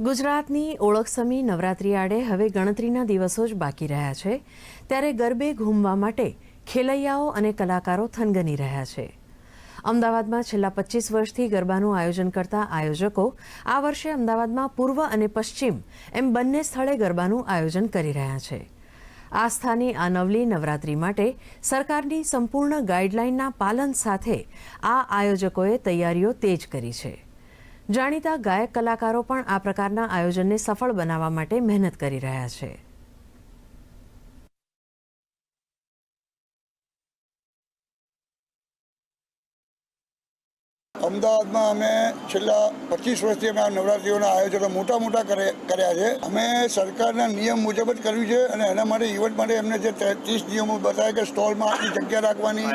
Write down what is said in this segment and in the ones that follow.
ગુજરાતની ઓળખસમી નવરાત્રી આડે હવે ગણતરીના દિવસો જ બાકી રહ્યા છે. ત્યારે ગરબે ઘૂમવા માટે ખેલૈયાઓ અને કલાકારો થનગની રહ્યા છે. અમદાવાદમાં છેલ્લા પચીસ વર્ષથી ગરબાનું આયોજન કરતા આયોજકો આ વર્ષે અમદાવાદમાં પૂર્વ અને પશ્ચિમ એમ બંને સ્થળે ગરબાનું આયોજન કરી રહ્યા છે. આસ્થાની આ નવલી નવરાત્રી માટે સરકારની સંપૂર્ણ ગાઈડલાઈનના પાલન સાથે આ આયોજકોએ તૈયારીઓ તેજ કરી છે. જાણીતા ગાયક કલાકારો પણ આ પ્રકારના આયોજનને સફળ બનાવવા માટે મહેનત કરી રહ્યા છે. અમદાવાદમાં અમે છેલ્લા પચીસ વર્ષથી અમે આ નવરાત્રીઓના આયોજનો મોટા મોટા કરે- કર્યા છે. અમે સરકારના નિયમ મુજબ જ કર્યું છે અને એના માટે ઇવેન્ટ માટે એમને જે ત્રીસ નિયમો બતાવ્યા કે સ્ટોલમાં આટલી જગ્યા રાખવાની,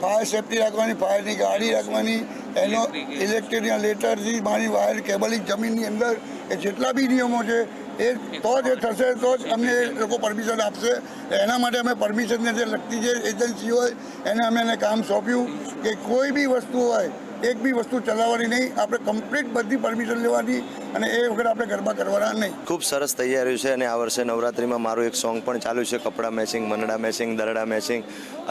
ફાયર સેફટી રાખવાની, ફાયરની ગાડી રાખવાની એનો ઇલેક્ટ્રિકના લેટરથી મારી વાયર કેબલિંગ જમીનની અંદર એ જેટલા બી નિયમો છે, એ તો જ એ થશે, તો જ અમને એ લોકો પરમિશન આપશે. એના માટે અમે પરમિશનને જે લગતી જે એજન્સી હોય, એને અમે એને કામ સોંપ્યું કે કોઈ બી વસ્તુ હોય એક બી વસ્તુ ચલાવવાની નહીં. આપણે કમ્પ્લીટ બધી પરમિશન લેવાની અને એ વગર આપણે ગરબા કરવાના નહીં. ખૂબ સરસ તૈયારીઓ છે અને આ વર્ષે નવરાત્રિમાં મારું એક સોંગ પણ ચાલુ છે કપડાં મેચિંગ મનડા મેચિંગ દરડા મેચિંગ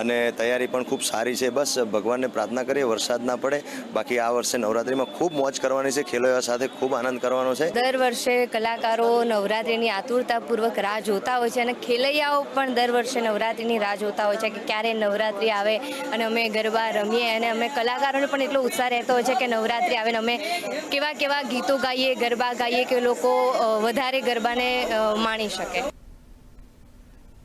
અને તૈયારી પણ ખૂબ સારી છે. બસ ભગવાનને પ્રાર્થના કરીએ વરસાદ ના પડે. બાકી આ વર્ષે નવરાત્રિમાં ખૂબ મોજ કરવાની છે. ખેલૈયા સાથે ખૂબ આનંદ કરવાનો છે. દર વર્ષે કલાકારો નવરાત્રિની આતુરતાપૂર્વક રાહ જોતા હોય છે અને ખેલૈયાઓ પણ દર વર્ષે નવરાત્રિની રાહ જોતા હોય છે કે ક્યારે નવરાત્રિ આવે અને અમે ગરબા રમીએ અને અમે કલાકારોને પણ એટલો ઉત્સાહ રહેતો હોય છે કે નવરાત્રિ આવે ને અમે કેવા કેવા ગીતો ગાઈએ, ગરબા ગાઈએ કે લોકો વધારે ગરબાને માણી શકે.